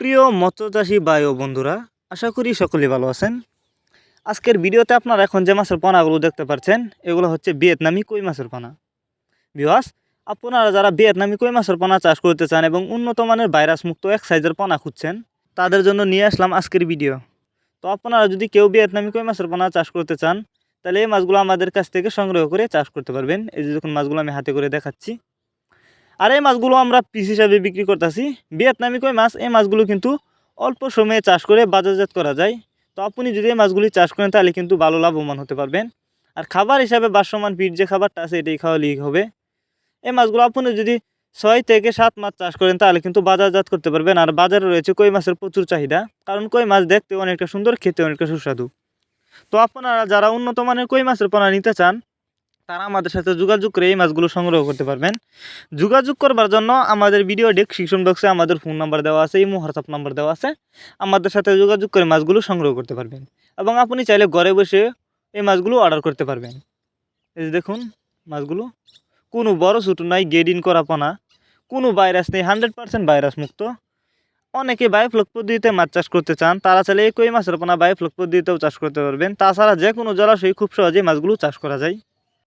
প্রিয় মৎস্যচাষী ভাই ও বন্ধুরা, আশা করি সকলে ভালো আছেন। আজকের ভিডিওতে আপনারা এখন যে মাছের পোনাগুলো দেখতে পাচ্ছেন এগুলো হচ্ছে ভিয়েতনামি কই মাছের পোনা। বিওয়াস আপনারা যারা ভিয়েতনামি কই মাছের পোনা চাষ করতে চান এবং উন্নত মানের ভাইরাস মুক্ত এক সাইজের পোনা খুঁজছেন, তাদের জন্য নিয়ে আসলাম আজকের ভিডিও। তো আপনারা যদি কেউ ভিয়েতনামি কই মাছের পোনা চাষ করতে চান, তাহলে এই মাছগুলো আমাদের কাছ থেকে সংগ্রহ করে চাষ করতে পারবেন। এই যে যখন মাছগুলো আমি হাতে করে দেখাচ্ছি। আর এই মাছগুলো আমরা পিস হিসাবে বিক্রি করতেছি। ভিয়েতনামি কই মাছ, এই মাছগুলো কিন্তু অল্প সময়ে চাষ করে বাজারজাত করা যায়। তো আপনি যদি এই মাছগুলি চাষ করেন, তাহলে কিন্তু ভালো লাভবান হতে পারবেন। আর খাবার হিসাবে বাসমান পিঠ যে খাবারটা আছে, এটাই খাওয়ালেই হবে। এই মাছগুলো আপনি যদি ছয় থেকে সাত মাছ চাষ করেন, তাহলে কিন্তু বাজারজাত করতে পারবেন। আর বাজারে রয়েছে কই মাছের প্রচুর চাহিদা। কারণ কই মাছ দেখতে অনেকটা সুন্দর, খেতে অনেকটা সুস্বাদু। তো আপনারা যারা উন্নত মানের কই মাছের পোনা নিতে চান তারা আমাদের সাথে যোগাযোগ করে এই মাছগুলো সংগ্রহ করতে পারবেন। যোগাযোগ করবার জন্য আমাদের ভিডিও ডেসক্রিপশন বক্সে আমাদের ফোন নাম্বার দেওয়া আছে ইমো হোয়াটসঅ্যাপ নাম্বার দেওয়া আছে। আমাদের সাথে যোগাযোগ করে মাছগুলো সংগ্রহ করতে পারবেন এবং আপনি চাইলে ঘরে বসে এই মাছগুলো অর্ডার করতে পারবেন। এই যে দেখুন, মাছগুলো কোনো বড় ছোটো নাই গেড ইন করা পোনা। কোনো ভাইরাস নেই হান্ড্রেড পার্সেন্ট ভাইরাস মুক্ত। অনেকে বায়োফ্লক পদ্ধতিতে মাছ চাষ করতে চান, তারা চাইলে এই কই মাছের পোনা বায়োফ্লক পদ্ধতিতেও চাষ করতে পারবেন। তাছাড়া যে কোনো জলাশয়ে খুব সহজেই মাছগুলো চাষ করা যায়।